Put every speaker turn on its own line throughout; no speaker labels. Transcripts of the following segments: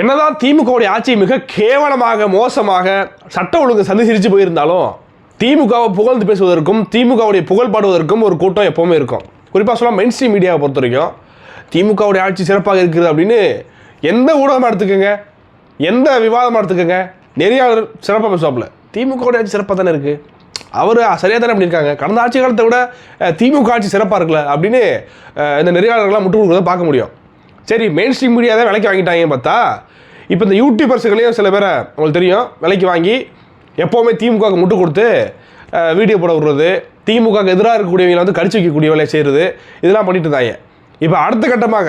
என்னதான் திமுகவுடைய ஆட்சி மிக கேவலமாக மோசமாக சட்ட ஒழுங்கு சந்திசிரிச்சு போயிருந்தாலும் திமுகவை புகழ்ந்து பேசுவதற்கும் திமுகவுடைய புகழ் பாடுவதற்கும் ஒரு கூட்டம் எப்போவுமே இருக்கும். குறிப்பாக சொல்ல மெயின் ஸ்ட்ரீம் மீடியாவை பொறுத்த வரைக்கும் திமுகவுடைய ஆட்சி சிறப்பாக இருக்குது அப்படின்னு எந்த ஊடகமாக எடுத்துக்கோங்க. எந்த விவாதமாக எடுத்துக்கோங்க. நெறியாளர் சிறப்பாக பேசுவாப்புல. திமுகவுடைய ஆட்சி சிறப்பாக தானே இருக்குது அவர் சரியாக தானே பண்ணியிருக்காங்க. கடந்த ஆட்சி காலத்தை விட திமுக ஆட்சி சிறப்பாக இருக்குல்ல அப்படின்னு இந்த நெறியாளர்கள்லாம் முட்டு கொடுக்குறத பார்க்க முடியும். சரி மெயின் ஸ்ட்ரீம் மீடியா தான் விலைக்கு வாங்கிட்டாங்கன்னு பார்த்தா இப்போ இந்த யூடியூபர்ஸுகளையும் சில பேரை உங்களுக்கு தெரியும் விலைக்கு வாங்கி எப்போவுமே திமுகவுக்கு முட்டு கொடுத்து வீடியோ போட விடுறது திமுகவுக்கு எதிராக இருக்கக்கூடியவங்களை வந்து கடிச்சு வைக்கக்கூடிய வேலையை செய்கிறது இதெல்லாம் பண்ணிட்டு இருந்தாங்க. இப்போ அடுத்த கட்டமாக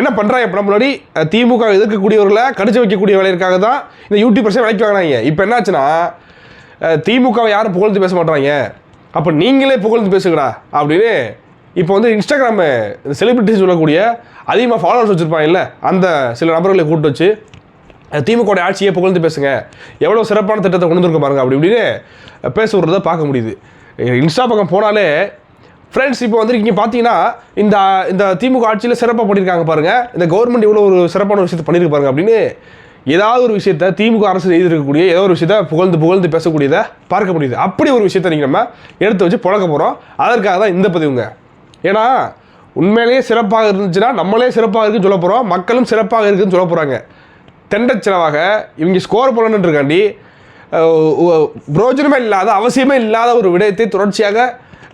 என்ன பண்ணுறாங்க இப்போ முன்னாடி திமுக எதிர்க்கக்கூடியவர்களை கடிச்சு வைக்கக்கூடிய வேலைக்காக தான் இந்த யூடியூபர்ஸே விலைக்கு வாங்கினாங்க. இப்போ என்னாச்சுன்னா திமுகவை யாரும் புகழ்ந்து பேச மாட்டாங்க அப்போ நீங்களே புகழ்ந்து பேசுங்கடா அப்படின்னு இப்போ வந்து இன்ஸ்டாகிராமு இந்த செலிபிரிட்டிஸ் சொல்லக்கூடிய அதிகமாக ஃபாலோவர்ஸ் வச்சுருப்பாங்கல்ல அந்த சில நபர்களை கூப்பிட்டு வச்சு திமுக ஆட்சியை புகழ்ந்து பேசுங்க. எவ்வளோ சிறப்பான திட்டத்தை கொண்டு வந்துருக்க பாருங்க அப்படி இப்படின்னு பேச விடுறத பார்க்க முடியுது. இன்ஸ்டா பக்கம் போனாலே ஃப்ரெண்ட்ஸ் இப்போ வந்து இங்கே பார்த்தீங்கன்னா இந்த இந்த திமுக ஆட்சியில் சிறப்பாக பண்ணியிருக்காங்க பாருங்க. இந்த கவர்மெண்ட் இவ்வளோ ஒரு சிறப்பான விஷயத்தை பண்ணியிருக்கு பாருங்க அப்படின்னு ஏதாவது ஒரு விஷயத்த திமுக அரசு செய்திருக்கக்கூடிய ஏதோ ஒரு விஷயத்த புகழ்ந்து புகழ்ந்து பேசக்கூடியதை பார்க்க முடியுது. அப்படி ஒரு விஷயத்தை நீங்கள் நம்ம எடுத்து வச்சு புழக்க போகிறோம் அதற்காக தான் இந்த பதிவுங்க. ஏன்னா உண்மையிலேயே சிறப்பாக இருந்துச்சுன்னா நம்மளே சிறப்பாக இருக்குன்னு சொல்ல போகிறோம் மக்களும் சிறப்பாக இருக்குன்னு சொல்ல போகிறாங்க தெண்டச்சிலவாக இவங்க ஸ்கோர் பண்ணணுன்றக்காண்டி இருக்காண்டி பிரயோஜனமே இல்லாத அவசியமே இல்லாத ஒரு விடயத்தை தொடர்ச்சியாக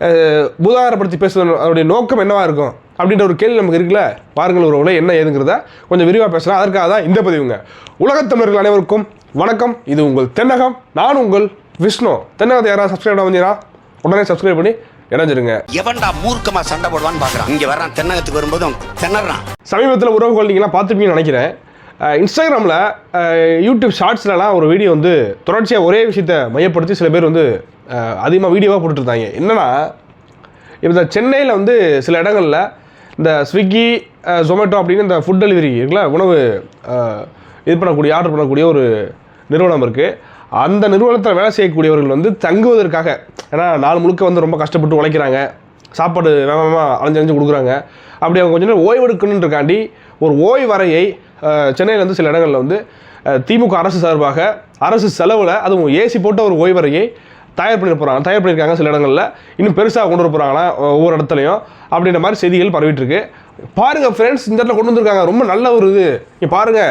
அஹ், பூதாகரப்படுத்தி பேசுவது அவருடைய நோக்கம் என்னவாக இருக்கும்? அப்படின்ற ஒரு கேள்வி நமக்கு இருக்குல்ல? பாருங்கள் ஒரு என்ன ஏதுங்கிறத. கொஞ்சம் விரிவாக பேசலாம். அதற்காக தான் இந்த பதிவுங்க உலகத் தமிழர்கள் அனைவருக்கும் வணக்கம். இது உங்கள் தென்னகம். நான் உங்கள் விஷ்ணு. தென்னகத்தை யாராவது சப்ஸ்கிரைப் பண்ண வந்தீங்கன்னா உடனே சப்ஸ்கிரைப் பண்ணி இணைஞ்சிருங்க.
எவன்டா மூர்க்கமா சண்டை போடுவான்னு பாக்குறான். இங்க வர்றான் தென்னகத்துக்கு வரும்போது திணறான்.
சமீபத்தில் உறவுகள் நீங்களாம் பார்த்துருப்பீங்கன்னு நினைக்கிறேன். இன்ஸ்டாகிராமில் யூடியூப் ஷார்ட்ஸ்லலாம் ஒரு வீடியோ வந்து தொடர்ச்சியாக ஒரே விஷயத்தை மையப்படுத்தி சில பேர் வந்து அதிகமாக வீடியோவாக போட்டுட்ருந்தாங்க. என்னன்னா இப்போ இந்த சென்னையில் வந்து சில இடங்களில் இந்த ஸ்விக்கி ஜொமேட்டோ அப்படின்னு இந்த ஃபுட் டெலிவரி இருக்குல்ல உணவு இது பண்ணக்கூடிய ஆர்டர் பண்ணக்கூடிய ஒரு நிறுவனம் இருக்குது அந்த நிறுவனத்தில் வேலை செய்யக்கூடியவர்கள் வந்து தங்குவதற்காக ஏன்னா நாள் முழுக்க வந்து ரொம்ப கஷ்டப்பட்டு உழைக்கிறாங்க. சாப்பாடு வேகமாக அலைஞ்சு அலைஞ்சு கொடுக்குறாங்க. அப்படி அவங்க கொஞ்ச நேரம் ஓய்வெடுக்கணுன்றக்காண்டி ஒரு ஓய்வறையை வரையை சென்னையிலேருந்து சில இடங்களில் வந்து திமுக அரசு சார்பாக அரசு செலவில் அதுவும் ஏசி போட்ட ஒரு ஓய்வறையை தயார் பண்ணி போகிறாங்க தயார் பண்ணியிருக்காங்க சில இடங்களில். இன்னும் பெருசாக கொண்டு வர போகிறாங்களா ஒவ்வொரு இடத்துலையும். அப்படின்ற மாதிரி செய்திகள் பரவிட்டுருக்கு. பாருங்கள் ஃப்ரெண்ட்ஸ் இந்த இடத்துல கொண்டு வந்திருக்காங்க. ரொம்ப நல்ல ஒரு இது. நீ பாருங்க.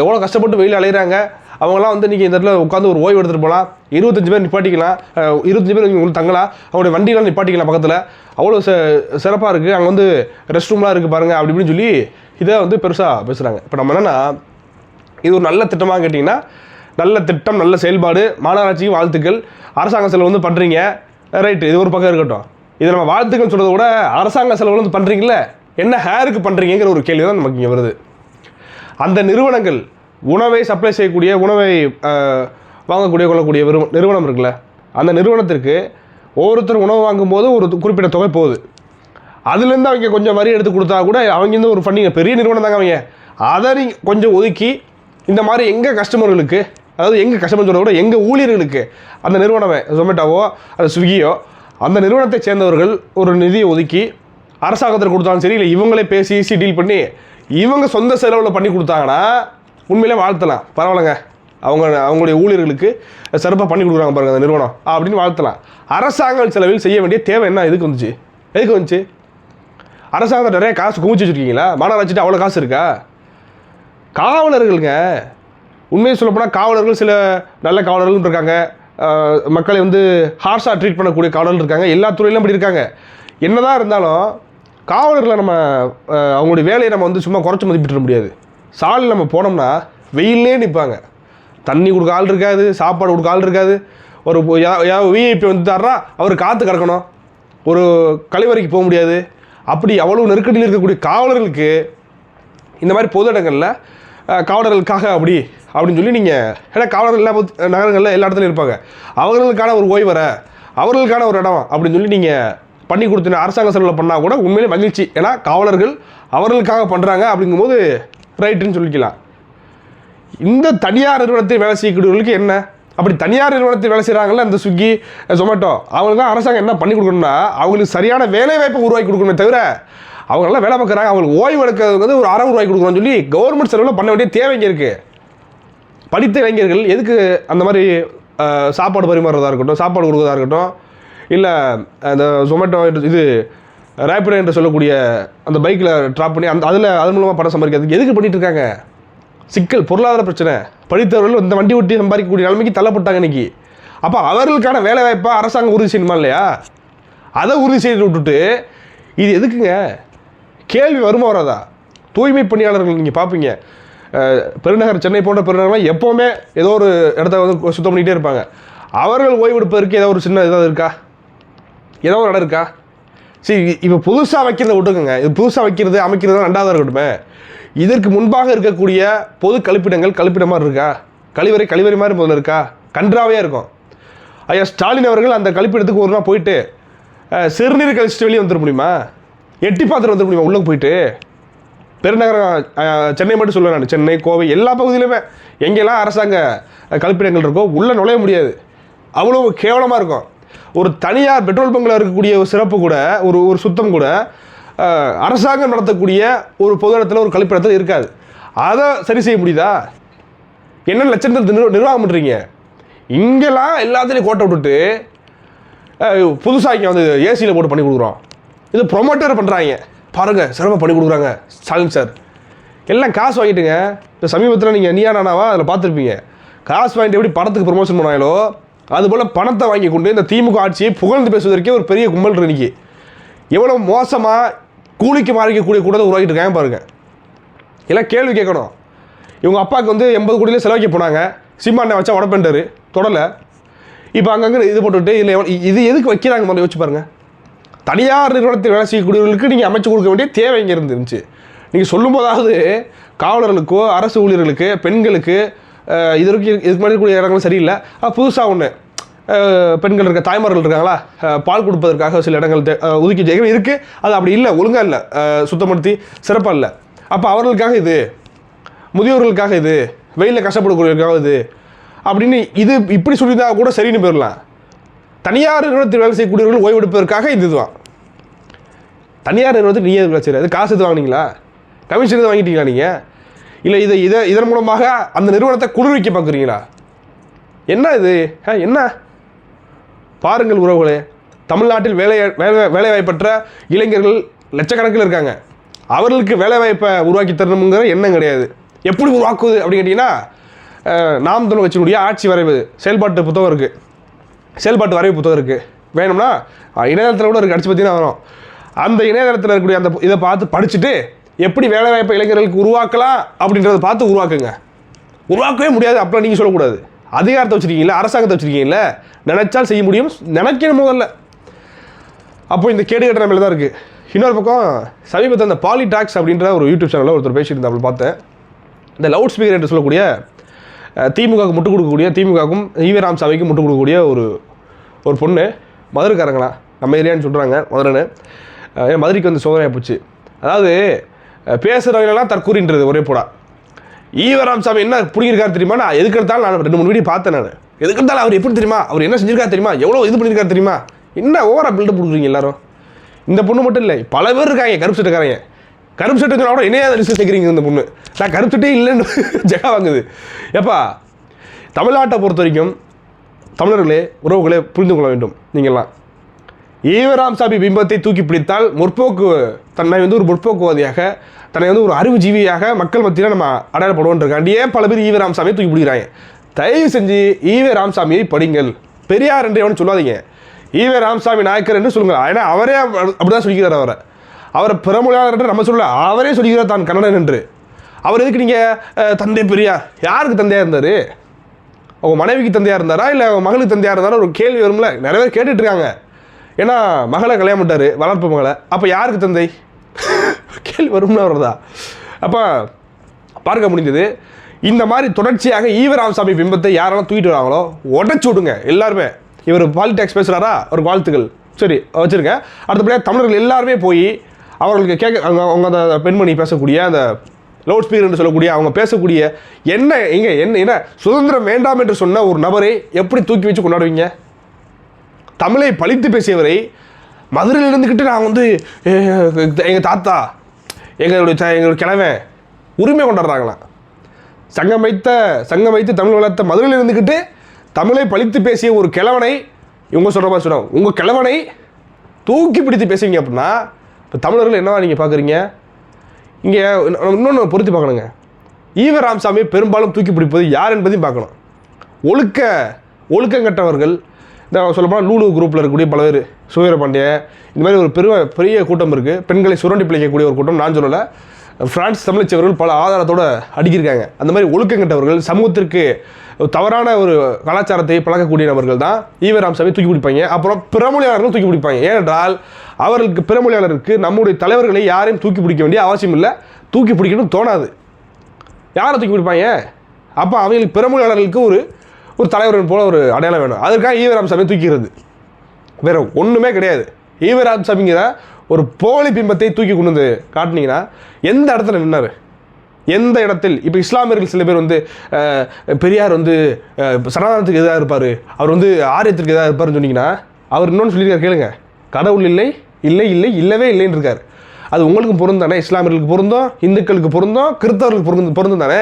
எவ்வளோ கஷ்டப்பட்டு வெயில் அலையிறாங்க. அவங்களாம் வந்து நீங்கள் இந்த இடத்துல உட்காந்து ஒரு ஓய்வு எடுத்துகிட்டு போகலாம் இருபத்தஞ்சு பேர் நிப்பாட்டிக்கலாம். இருபத்தஞ்சு பேர் உங்களுக்கு தங்கலாம். அவங்களுடைய வண்டியெல்லாம் நிப்பாட்டிக்கலாம் பக்கத்தில். அவ்வளோ ச சிறப்பாக இருக்குது அங்கே வந்து ரெஸ்ட் ரூம்லாம் இருக்குது பாருங்கள் அப்படி இப்படின்னு சொல்லி இதை வந்து பெருசாக பேசுகிறாங்க இப்போ நம்ம என்னென்னா இது ஒரு நல்ல திட்டமாக கேட்டிங்கன்னா நல்ல திட்டம் நல்ல செயல்பாடு மாநகராட்சிக்கு வாழ்த்துக்கள். அரசாங்க செலவு வந்து பண்ணுறீங்க ரைட்டு இது ஒரு பக்கம் இருக்கட்டும். இது நம்ம வாழ்த்துக்கள் சொல்கிறத விட அரசாங்க செலவு வந்து பண்ணுறீங்களே என்ன ஹேருக்கு பண்ணுறீங்கிற ஒரு கேள்வி தான் நமக்கு இங்கே வருது. அந்த நிறுவனங்கள் உணவை சப்ளை செய்யக்கூடிய உணவை வாங்கக்கூடிய கொள்ளக்கூடிய நிறுவனம் இருக்குல்ல? அந்த நிறுவனத்திற்கு ஒவ்வொருத்தரும் உணவு வாங்கும்போது ஒரு குறிப்பிட்ட தொகை போகுது. அதுலேருந்து அவங்க கொஞ்சம் வரி எடுத்து கொடுத்தா கூட அவங்க ஒரு ஃபண்டிங் பெரிய நிறுவனம் தாங்க அவங்க. அதை கொஞ்சம் ஒதுக்கி இந்த மாதிரி எங்கள் கஸ்டமர்களுக்கு அதாவது எங்கள் கஸ்டமர் சொல்ல கூட எங்கள் ஊழியர்களுக்கு அந்த நிறுவனமே ஜொமேட்டோவோ அது ஸ்விக்கியோ அந்த நிறுவனத்தை சேர்ந்தவர்கள் ஒரு நிதியை ஒதுக்கி அரசாங்கத்தில் கொடுத்தாலும் சரி இல்லை இவங்களே பேசி ஈஸி டீல் பண்ணி இவங்க சொந்த செலவில் பண்ணி கொடுத்தாங்கன்னா உண்மையிலே வாழ்த்தலாம். பரவாயில்லைங்க. அவங்க அவங்களுடைய ஊழியர்களுக்கு சிறப்பாக பண்ணி கொடுக்குறாங்க பாருங்கள் அந்த நிறுவனம். அப்படின்னு வாழ்த்தலாம். அரசாங்க செலவில் செய்ய வேண்டிய தேவை என்ன? எதுக்கு வந்துச்சு? எதுக்கு வந்துச்சு? அரசாங்கம் நிறைய காசு குமிச்சு வச்சுருக்கீங்களா? மாநகராட்சிட்டு அவ்வளோ காசு இருக்கா? காவலர்களுங்க. உண்மையை சொல்லப்போனால் காவலர்கள் சில நல்ல காவலர்களும் இருக்காங்க. மக்களை வந்து ஹார்ஷாக ட்ரீட் பண்ணக்கூடிய காவலர்கள் இருக்காங்க. எல்லா துறையிலும் அப்படி இருக்காங்க. என்னதான் இருந்தாலும் காவலர்களை நம்ம அவங்களுடைய வேலையை நம்ம வந்து சும்மா குறைச்சி மதிப்பிட்டு முடியாது. சாலையில் நம்ம போனோம்னா வெயிலே நிற்பாங்க தண்ணி கொடுக்க ஆள் இருக்காது சாப்பாடு கொடுக்க ஆள் இருக்காது. ஒரு விஐபி வந்து தர்றா அவர் காற்று கிடக்கணும் ஒரு கழிவறைக்கு போக முடியாது. அப்படி அவ்வளோ நெருக்கடியில் இருக்கக்கூடிய காவலர்களுக்கு இந்த மாதிரி பொது இடங்களில் காவலர்களுக்காக அப்படி அப்படின்னு சொல்லி நீங்கள் ஏன்னா காவலர்கள் எல்லா பொது- நகரங்களில் எல்லா இடத்துலையும் இருப்பாங்க. அவர்களுக்கான ஒரு ஓய்வரை அவர்களுக்கான ஒரு இடம் அப்படின்னு சொல்லி நீங்கள் பண்ணி கொடுத்து அரசாங்க செலவில் பண்ணால் கூட உண்மையிலே மகிழ்ச்சி. ஏன்னா காவலர்கள் அவர்களுக்காக பண்ணுறாங்க அப்படிங்கும்போது ரைட்டுன்னு சொல்லிக்கலாம். இந்த தனியார் நிறுவனத்தில் வேலை செய்யக்கூடியவர்களுக்கு என்ன? அப்படி தனியார் நிறுவனத்தில் வேலை செய்கிறாங்கல்ல இந்த ஸ்விக்கி ஜொமேட்டோ அவங்களுக்கு தான் அரசாங்கம் என்ன பண்ணி கொடுக்கணும்னா அவங்களுக்கு சரியான வேலை வாய்ப்பை உருவாக்கி கொடுக்கணுமே தவிர அவங்களாம் வேலை பார்க்குறாங்க. அவங்களுக்கு ஓய்வு எடுக்கிறது வந்து ஒரு அறம் உருவாக்கி கொடுக்கணும்னு சொல்லி கவர்மெண்ட் செலவில் பண்ண வேண்டிய தேவைங்க இருக்குது படித்த இளைஞர்கள் எதுக்கு அந்த மாதிரி சாப்பாடு பரிமாறுறதா இருக்கட்டும் சாப்பாடு கொடுக்குறதா இருக்கட்டும் இல்லை அந்த ஜொமேட்டோ இது ரேப்பிடோ என்று சொல்லக்கூடிய அந்த பைக்கில் ட்ராப் பண்ணி அந்த அதில் அதன் மூலமாக பணம் சம்பாதிக்கிறதுக்கு எதுக்கு பண்ணிகிட்டு இருக்காங்க சிக்கல் பொருளாதார பிரச்சனை. படித்தவர்கள் இந்த வண்டி ஒட்டி சம்பாதிக்கக்கூடிய நிலைமைக்கு தள்ளப்பட்டாங்க இன்னைக்கு. அப்போ அவர்களுக்கான வேலை வாய்ப்பாக அரசாங்கம் உறுதி செய்யணுமா இல்லையா? அதை உறுதி செய்து விட்டுட்டு இது எதுக்குங்க? கேள்வி வருமா வராதா? தூய்மை பணியாளர்கள் நீங்கள் பார்ப்பீங்க பெருநகர் சென்னை போன்ற பெருநகர்லாம் எப்போவுமே ஏதோ ஒரு இடத்த வந்து சுத்தம் பண்ணிகிட்டே இருப்பாங்க. அவர்கள் ஓய்வெடுப்பதற்கு ஏதோ ஒரு சின்ன இதாக இருக்கா? ஏதோ ஒரு இடம் இருக்கா? சரி இப்போ புதுசாக வைக்கிறத விட்டுக்கோங்க. இது புதுசாக வைக்கிறது அமைக்கிறது ரெண்டாவது இருக்கட்டுமே. இதற்கு முன்பாக இருக்கக்கூடிய பொது கழிப்பிடங்கள் கழிப்பிடம் மாதிரி இருக்கா? கழிவறை கழிவறை மாதிரி முதல்ல இருக்கா? கன்றாவே இருக்கும். ஐயா ஸ்டாலின் அவர்கள் அந்த கழிப்பிடத்துக்கு ஒரு நாள் போயிட்டு சிறுநீர் கழிச்சிட்டு வெளியே வந்துட முடியுமா? எட்டி பார்த்துட்டு வந்துட முடியுமா? உள்ளே போயிட்டு. பெருநகரம் சென்னை மட்டும் சொல்லுவேன் நான். சென்னை கோவை எல்லா பகுதியிலுமே. எங்கெல்லாம் அரசாங்க கழிப்பிடங்கள் இருக்கோ உள்ளே நுழைய முடியாது. அவ்வளோ கேவலமாக இருக்கும். ஒரு தனியார் பெட்ரோல் பங்கில் இருக்கக்கூடிய ஒரு சிறப்பு கூட ஒரு ஒரு சுத்தம் கூட அரசாங்கம் நடத்தக்கூடிய ஒரு பொது இடத்துல ஒரு கழிப்பிடத்தில் இருக்காது. அதை சரி செய்ய முடியுதா? என்ன லட்சத்தில் நிர்வ- நிர்வாகம் பண்ணுறீங்க இங்கெல்லாம் எல்லாத்துலேயும் கோட்டை விட்டுட்டு புதுசாக இங்கே வந்து ஏசியில் போட்டு பண்ணி கொடுக்குறோம். இது ப்ரொமோட்டர் பண்ணுறாங்க பாருங்கள் சிரமம் பண்ணி கொடுக்குறாங்க ஸ்டாலின் சார். எல்லாம் காசு வாங்கிட்டுங்க. இப்போ சமீபத்தில் நீங்கள் நீயா நானாவா அதில் பார்த்துருப்பீங்க. காசு வாங்கிட்டு எப்படி படத்துக்கு ப்ரொமோஷன் பண்ணாங்களோ அதுபோல் பணத்தை வாங்கி கொண்டு இந்த திமுக ஆட்சியை புகழ்ந்து பேசுவதற்கே ஒரு பெரிய கும்பல் இன்னைக்கு. எவ்வளோ மோசமாக கூலிக்கு மாறிக்கக்கூடிய கூட உருவாக்கிட்டு இருக்காங்க பாருங்கள் எல்லாம் கேள்வி கேட்கணும். இவங்க அப்பாவுக்கு வந்து எண்பது கோடியிலே செலவாக்கி போனாங்க. சிம்மாண்ணை வச்சா உடப்பேண்டாரு தொடலை. இப்போ அங்கங்கே இது போட்டுவிட்டு இல்லை இது எதுக்கு வைக்கிறாங்க முதல்ல யோசிச்சு பாருங்கள் தனியார் நிறுவனத்தில் வேலை செய்யக்கூடியவர்களுக்கு நீங்கள் அமைச்சு கொடுக்க வேண்டிய தேவை இங்கே இருந்துருந்துச்சு நீங்கள் சொல்லும் போதாவது காவலர்களுக்கோ அரசு ஊழியர்களுக்கு பெண்களுக்கு இது வரைக்கும் இதுக்கு முன்னாடி இருக்கக்கூடிய இடங்கள் சரியில்லை. புதுசாக ஒன்று பெண்கள் இருக்க தாய்மார்கள் இருக்காங்களா? பால் கொடுப்பதற்காக சில இடங்கள் ஒதுக்கி ஜெயம் இருக்குது அது அப்படி இல்லை ஒழுங்காக இல்லை. சுத்தப்படுத்தி சிறப்பாக இல்லை. அப்போ அவர்களுக்காக இது? முதியோர்களுக்காக இது? வெயிலில் கஷ்டப்படக்கூடியவர்களுக்காக இது? அப்படின்னு இது இப்படி சொல்லியிருந்தா கூட சரின்னு போயிடலாம். தனியார் நிறுவனத்தில் வேலை செய்யக்கூடியவர்கள் ஓய்வெடுப்பதற்காக இது இதுதான் தனியார் நிறுவனத்தில் நீங்கள் வேலை செய்யறது காசு எது வாங்கினீங்களா? கமிஷன் எதுவும் வாங்கிட்டீங்களா நீங்கள் இல்லை இதை இதை இதன் மூலமாக அந்த நிறுவனத்தை குளிர்விக்க பார்க்குறீங்களா? என்ன இது? ஆ, என்ன? பாருங்கள் உறவுகளே தமிழ்நாட்டில் வேலை வேலை வேலைவாய்ப்பற்ற இளைஞர்கள் லட்சக்கணக்கில் இருக்காங்க. அவர்களுக்கு வேலைவாய்ப்பை உருவாக்கி தரணுங்கிற எண்ணம் கிடையாது. எப்படி உருவாக்குவது அப்படின்னு கேட்டிங்கன்னா நாம் தமிழ் வச்சுக்கூடிய ஆட்சி வரைவு செயல்பாட்டு புத்தகம் இருக்குது செயல்பாட்டு வரைவு புத்தகம் இருக்குது வேணும்னா இணையதளத்தில் கூட இருக்குது அடிச்சு பார்த்தீங்கன்னா வரும். அந்த இணையதளத்தில் இருக்கக்கூடிய அந்த இதை பார்த்து படிச்சுட்டு எப்படி வேலைவாய்ப்பு இளைஞர்களுக்கு உருவாக்கலாம் அப்படின்றத பார்த்து உருவாக்குங்க. உருவாக்கவே முடியாது அப்படிலாம் நீங்கள் சொல்லக்கூடாது. அதிகாரத்தை வச்சுருக்கீங்களா அரசாங்கத்தை வச்சுருக்கீங்களா நினைச்சால் செய்ய முடியும் நினைக்கணும் முதல்ல அப்போ இந்த கேடு கட்டுற மேலே தான் இருக்குது இன்னொரு பக்கம் சமீபத்தில் அந்த பாலிடாக்ஸ் அப்படின்ற ஒரு யூடியூப் சேனலில் ஒருத்தர் பேசிட்டு அப்படி பார்த்தேன். இந்த லவுட் ஸ்பீக்கர் என்று சொல்லக்கூடிய திமுகவுக்கு முட்டு கொடுக்கக்கூடிய திமுகவுக்கும் ஈவி ராமசாமிக்கும் முட்டு கொடுக்கக்கூடிய ஒரு ஒரு பொண்ணு மதுரைக்காரங்களா? நம்ம ஏரியான்னு சொல்கிறாங்க மதுரைன்னு. ஏன் மதுரைக்கு வந்து சோதனையாக போச்சு அதாவது பேசுகிறவங்களெல்லாம் தற்கூறின்றது ஒரே போடா ஈவராம் சாமி என்ன பிடிங்கிருக்காரு தெரியுமா? நான் எதுக்கு எடுத்தாலும் நான் ரெண்டு மூணு வீடியோ பார்த்தேன் நான். எதுக்கு எடுத்தாலும் அவர் எப்படி தெரியுமா? அவர் என்ன செஞ்சிருக்காரு தெரியுமா? எவ்வளோ இது பண்ணியிருக்காரு தெரியுமா? என்ன ஓவரா பில்டப் கொடுக்குறீங்க எல்லாரும்? இந்த பொண்ணு மட்டும் இல்லை பல பேர் இருக்காங்க கருப்பு சட்டைக்காரங்க கருப்பு சட்டை கூட இணையாத லிஸ்ட் சேர்க்குறீங்க இந்த பொண்ணு? நான் கருப்பு சட்டே இல்லைன்னு ஜெகா வாங்குது. ஏப்பா தமிழ்நாட்டை பொறுத்த வரைக்கும் தமிழர்களே உறவுகளே புரிந்து கொள்ள வேண்டும் நீங்கள்லாம். ஈவராம்சாமி பிம்பத்தை தூக்கி பிடித்தால் முற்போக்கு தன்னை வந்து ஒரு முற்போக்குவாதியாக தன்னை வந்து ஒரு அறிவுஜீவியாக மக்கள் மத்தியில் நம்ம அடையாளப்படுவோன்றக்காண்டியே பல பேர் ஈவே ராமசாமியை தூக்கி பிடிக்கிறாங்க? தயவு செஞ்சு ஈவே ராமசாமியை படிங்கள். பெரியார் என்று எவனும் சொல்லாதீங்க. ஈவே ராமசாமி நாயக்கர் என்று சொல்லுங்கள். ஏன்னா அவரே அப்படிதான் சொல்லிக்கிறார் அவரை. அவரை பிறமொழியாளர் என்று நம்ம சொல்ல அவரே சொல்லிக்கிறார் தான் கன்னடன் என்று. அவர் எதுக்கு நீங்கள் தந்தை பெரியார்? யாருக்கு தந்தையாக இருந்தார்? உங்கள் மனைவிக்கு தந்தையாக இருந்தாரா? இல்லை உங்கள் மகளுக்கு தந்தையாக இருந்தாரா? ஒரு கேள்வி வரும்ல. நிறைய பேர் கேட்டுட்ருக்காங்க ஏன்னா மகளை கல்யாணம் பண்ணிட்டாரு வளர்ப்பு மகளை. அப்போ யாருக்கு தந்தை? கேள்வி வரும்னு வர்றதா அப்போ பார்க்க முடிஞ்சது. இந்த மாதிரி தொடர்ச்சியாக ஈவராமசாமி பிம்பத்தை யாரெல்லாம் தூக்கிட்டு வராங்களோ உடச்சி விடுங்க எல்லாருமே. இவர் பாலிடெக்ஸ் பேசுகிறாரா ஒரு வாழ்த்துக்கள். சரி வச்சுருங்க. அடுத்தபடியாக தமிழர்கள் எல்லாருமே போய் அவர்களுக்கு கேட்க அவங்க அவங்க அந்த பெண்மணி பேசக்கூடிய அந்த லவுட் ஸ்பீக்கர்னு சொல்லக்கூடிய அவங்க பேசக்கூடிய என்ன எங்கே என்ன என்ன சுதந்திரம் வேண்டாம் என்று சொன்ன ஒரு நபரை எப்படி தூக்கி வச்சு கொண்டாடுவீங்க? தமிழை பழித்து பேசியவரை மதுரையில் இருந்துக்கிட்டு நான் வந்து எங்கள் தாத்தா எங்களுடைய எங்களுடைய கிழவன் உரிமை கொண்டாடுறாங்களாம். சங்கம் வைத்த சங்கம் வைத்து தமிழ் வளர்த்த மதுரையில் இருந்துக்கிட்டு தமிழை பழித்து பேசிய ஒரு கிழவனை இவங்க சொல்கிற மாதிரி சொல்கிறாங்க உங்கள் கிழவனை தூக்கி பிடித்து பேசுவீங்க அப்படின்னா இப்போ தமிழர்கள் என்னவா நீங்கள் பார்க்குறீங்க இங்கே இன்னொன்று பொருத்தி பார்க்கணுங்க. ஈவ ராமசாமி பெரும்பாலும் தூக்கி பிடிப்பது யார் என்பதையும் பார்க்கணும். ஒழுக்க ஒழுக்கம் இந்த சொல்லப்போனால் லூலு குரூப்பில் இருக்கக்கூடிய பல பேர் சுவீர பாண்டிய இந்த மாதிரி ஒரு பெரிய பெரிய கூட்டம் இருக்குது பெண்களை சுரண்டி பிழைக்கக்கூடிய ஒரு கூட்டம் நான் சொல்லலை. பிரான்ஸ் தமிழச்சவர்கள் பல ஆதாரத்தோடு அடுக்கியிருக்காங்க அந்த மாதிரி ஒழுக்கம் கெட்டவர்கள் சமூகத்திற்கு தவறான ஒரு கலாச்சாரத்தை பழக்கக்கூடிய நபர்கள் தான் ஈவ ராமசாமி தூக்கி பிடிப்பாங்க. அப்புறம் பிறமொழியாளர்களும் தூக்கி பிடிப்பாங்க. ஏனென்றால் அவர்களுக்கு பிறமொழியாளருக்கு நம்முடைய தலைவர்களை யாரையும் தூக்கி பிடிக்க வேண்டிய அவசியம் இல்லை. தூக்கி பிடிக்கணும் தோணாது. யாரை தூக்கி பிடிப்பாங்க? அப்போ அவங்களுக்கு பிறமொழியாளர்களுக்கு ஒரு ஒரு தலைவர்கள் போல ஒரு அடையாளம் வேணும். அதற்காக ஈவராமசாமி தூக்கிறது வேற ஒன்றுமே கிடையாது. ஈவராமசாமிங்கிற ஒரு போலி பிம்பத்தை தூக்கி கொண்டு வந்து காட்டினீங்கன்னா எந்த இடத்துல நின்னார்? எந்த இடத்தில்? இப்போ இஸ்லாமியர்கள் சில பேர் வந்து பெரியார் வந்து சனாதனத்துக்கு எதாக இருப்பார். அவர் வந்து ஆரியத்திற்கு எதாக இருப்பார்னு சொன்னீங்கன்னா அவர் இன்னொன்று சொல்லியிருக்காரு கேளுங்க. கடவுள் இல்லை இல்லை இல்லை இல்லவே இல்லைன்னு இருக்கார். அது உங்களுக்கும் பொருந்தானே தானே? இஸ்லாமியர்களுக்கு பொருந்தும் இந்துக்களுக்கு பொருந்தும் கிறிஸ்தவர்களுக்கு பொருந்தும் பொருந்தும் தானே?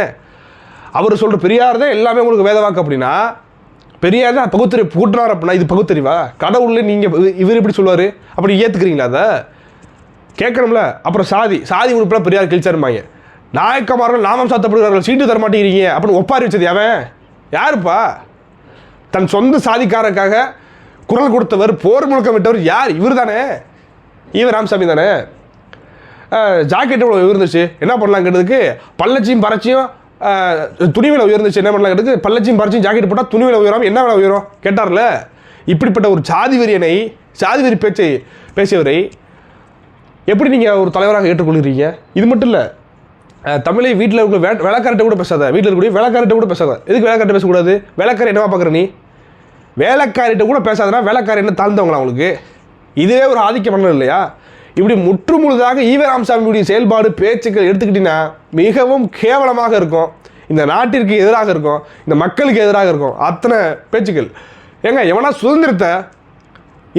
அவர் சொல்கிற பெரியார் தான் எல்லாமே உங்களுக்கு வேதவாக்கு அப்படின்னா பெரியார் தான் பகுத்தறி கூட்டினார் அப்படின்னா இது பகுத்தறிவா? கடவுள் நீங்கள் இவர் எப்படி சொல்லுவார்? அப்படி ஏற்றுக்கிறீங்களா அதை? கேட்கணும்ல. அப்புறம் சாதி சாதி உறுப்பில் பெரியார் கிழிச்சாருமாங்க நாயக்கமார்கள் நாமம் சாத்தப்படுகிறார்கள் சீட்டு தர மாட்டேங்கிறீங்க அப்படின்னு ஒப்பாரி வச்சது அவன் யாருப்பா? தன் சொந்த சாதிக்காரருக்காக குரல் கொடுத்தவர் போர் முழுக்கம் விட்டவர் யார்? இவர் தானே இவர் ராமசாமி தானே? ஜாக்கெட் இவ்வளோ இருந்துச்சு என்ன பண்ணலாங்கிறதுக்கு பள்ளச்சியும் பறச்சியும் துணி விலை உயர்ந்துச்சு என்ன பண்ணலாம் கேட்டு பல்லச்சியும் பறச்சியும் ஜாக்கெட் போட்டால் துணி விலை உயரம் என்ன விலை உயரும்? கேட்டார்ல? இப்படிப்பட்ட ஒரு சாதி வெறியனை சாதி வெறி பேச்சை பேசியவரை எப்படி நீங்கள் ஒரு தலைவராக ஏற்றுக்கொள்கிறீங்க? இது மட்டும் இல்லை தமிழை வீட்டில் உள்ள வே வேலைக்காரர்கிட்ட கூட பேசாத வீட்டில் இருக்கக்கூடிய வேலைக்காரர்கிட்ட கூட பேசாத. எதுக்கு வேலைக்காரர்கிட்ட பேசக்கூடாது? வேலைக்காரர் என்னவா பார்க்குற நீ? வேலைக்காரிட்ட கூட பேசாதனா வேலைக்காரர் என்ன தாழ்ந்தவங்களா அவங்களுக்கு இதே ஒரு ஆதிக்க பண்ணணும் இல்லையா? இப்படி முற்று முழுதாக ஈவ ராமசாமியுடைய செயல்பாடு பேச்சுக்கள் எடுத்துக்கிட்டீங்கன்னா மிகவும் கேவலமாக இருக்கும். இந்த நாட்டிற்கு எதிராக இருக்கும் இந்த மக்களுக்கு எதிராக இருக்கும் அத்தனை பேச்சுக்கள். ஏங்க எவனா சுதந்திரத்தை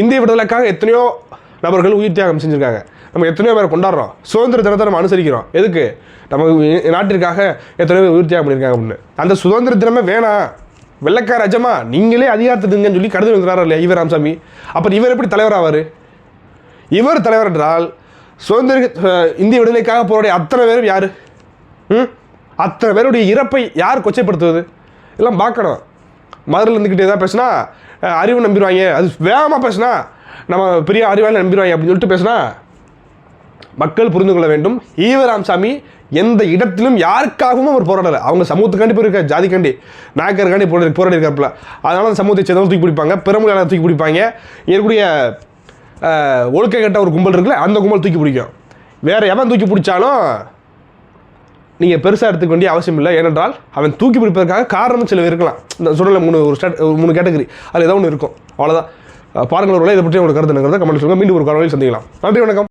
இந்திய விடுதலைக்காக எத்தனையோ நபர்கள் உயிர் தியாகம் செஞ்சுருக்காங்க. நம்ம எத்தனையோ பேரை கொண்டாடுறோம். சுதந்திர தினத்தை நம்ம அனுசரிக்கிறோம். எதுக்கு? நம்ம நாட்டிற்காக எத்தனையோ பேர் உயிர் தியாகம் பண்ணியிருக்காங்க அப்படின்னு. அந்த சுதந்திர தினமே வேணாம் வெள்ளக்கார அஜமா நீங்களே அதிகாரத்துக்குங்கன்னு சொல்லி கடிதம் வந்துடுறாரு இல்லையா இவர் அப்புறம் இவர் எப்படி தலைவர் ஆவார் இவர் தலைவர் என்றால் சுதந்திர இந்திய விடுதலைக்காக போராடிய அத்தனை பேரும் யார்? ம்? அத்தனை பேருடைய இறப்பை யார் கொச்சைப்படுத்துவது? எல்லாம் பார்க்கணும். மதுரில் இருந்துக்கிட்டு எதாவது பேசுனா அறிவு நம்பிடுவாங்க. அது வேகமாக பேசுனா நம்ம பெரிய அறிவாளி நம்பிடுவாங்க அப்படின்னு சொல்லிட்டு பேசுனா மக்கள் புரிந்து கொள்ள வேண்டும். ஈவ ராமசாமி எந்த இடத்திலும் யாருக்காகவும் அவர் போராடலை. அவங்க சமூகத்துக்காண்டி போயிருக்காரு ஜாதிக்காண்டி நாயக்கருக்காண்டி போராடி போராடி இருக்காப்புல அதனால அந்த சமூகத்தை சேர்ந்தவங்க தூக்கி பிடிப்பாங்க பெருமொழியாளர் தூக்கி பிடிப்பாங்க. இருக்கக்கூடிய ஒழுக்க கெட்ட ஒரு கும்பல் இருக்குல்ல அந்த கும்பல் தூக்கி பிடிக்கும். வேறு எவன் தூக்கி பிடிச்சாலும் நீங்கள் பெருசாக எடுத்துக்க வேண்டிய அவசியம் இல்லை. ஏனென்றால் அவன் தூக்கி பிடிப்பதற்காக காரணம் சில இருக்கலாம். இந்த சொல்லலை மூணு ஒரு ஸ்டாட் ஒரு மூணு கேட்டகரி அதில் ஏதோ ஒன்று இருக்கும். அவ்வளோதான் பாருங்கள் ஒரு இதை பற்றி உங்களுக்கு கருத்து கமெண்ட் சொல்லுங்கள் மீண்டும் ஒரு காலையில் சந்திக்கலாம். நன்றி வணக்கம்.